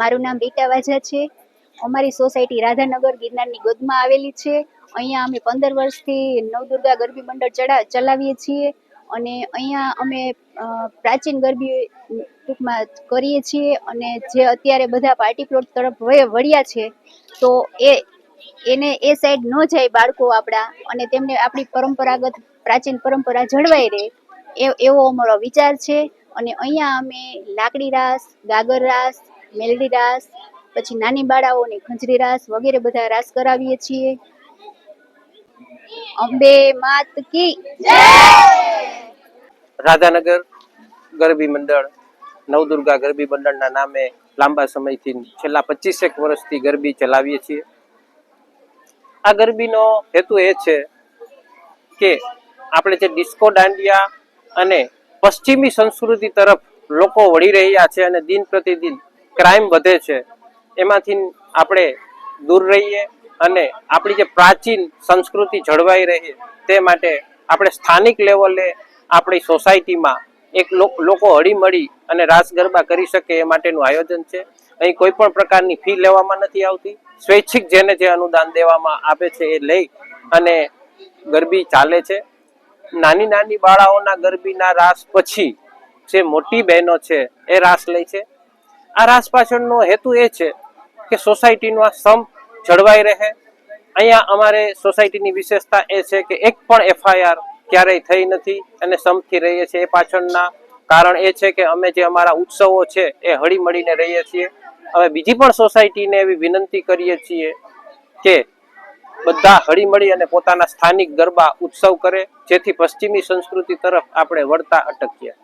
મારું નામ રીટા વાજા છે. અમારી સોસાયટી રાધાનગર ગિરનારની ગોદમાં આવેલી છે. અહીંયા અમે પંદર વર્ષથી નવદુર્ગા ગરબી મંડળ ચડા, ચલાવીએ છીએ અને અહીંયા અમે પ્રાચીન ગરબી ટૂંકમાં કરીએ છીએ અને જે અત્યારે બધા પાર્ટી પ્લોટ તરફ વળ્યા છે, તો એ, એને એ સાઈડ ન જાય બાળકો આપણા અને તેમને આપણી પરંપરાગત પ્રાચીન પરંપરા જળવાઈ રહે એવો અમારો વિચાર છે. અને અહીંયા અમે લાકડી રાસ, ગાગર રાસ મેલડી રાસ પછી નાની બાળાઓની ખંજરી રાસ વગેરે બધા રાસ કરાવીએ છીએ. અંબે માત કી રાધાનગર ગરબી મંડળ, નવદુર્ગા ગરબી મંડળના નામે લાંબા સમયથી છેલ્લા પચીસેક વર્ષથી ગરબી ચલાવીએ છીએ. આ ગરબીનો હેતુ એ છે કે આપણે જે ડિસ્કો દાંડિયા અને પશ્ચિમી સંસ્કૃતિ તરફ લોકો વળી રહ્યા છે અને દિન પ્રતિદિન ક્રાઇમ વધે છે. એમાંથી આપણે દૂર રહીએ અને આપણી જે પ્રાચીન સંસ્કૃતિ જળવાઈ રહે તે માટે આપણે સ્થાનિક લેવલે આપણી સોસાયટીમાં એક લોકો હળીમળી અને રાસ ગરબા કરી શકે એ માટેનું આયોજન છે. અહીં કોઈ પણ પ્રકારની ફી લેવામાં નથી આવતી. સ્વૈચ્છિક જેને જે અનુદાન દેવામાં આવે છે એ લઈ અને ગરબી ચાલે છે. નાની નાની બાળાઓના ગરબીના રાસ પછી જે મોટી બહેનો છે એ રાસ લે છે. આ રાસ પાછળનો હેતુ એ છે કે સોસાયટીનો આ સંપ જળવાઈ રહે. અહીંયા અમારે સોસાયટીની વિશેષતા એ છે કે એક પણ એફઆઈઆર ક્યારેય થઈ નથી અને સંપથી રહીએ છીએ. એ પાછળના કારણ એ છે કે અમે જે અમારા ઉત્સવો છે એ હળી મળીને રહીએ છીએ. હવે બીજી પણ સોસાયટીને એવી વિનંતી કરીએ છીએ કે બધા હળી મળી અને પોતાના સ્થાનિક ગરબા ઉત્સવ કરે, જેથી પશ્ચિમી સંસ્કૃતિ તરફ આપણે વળતા અટકીએ.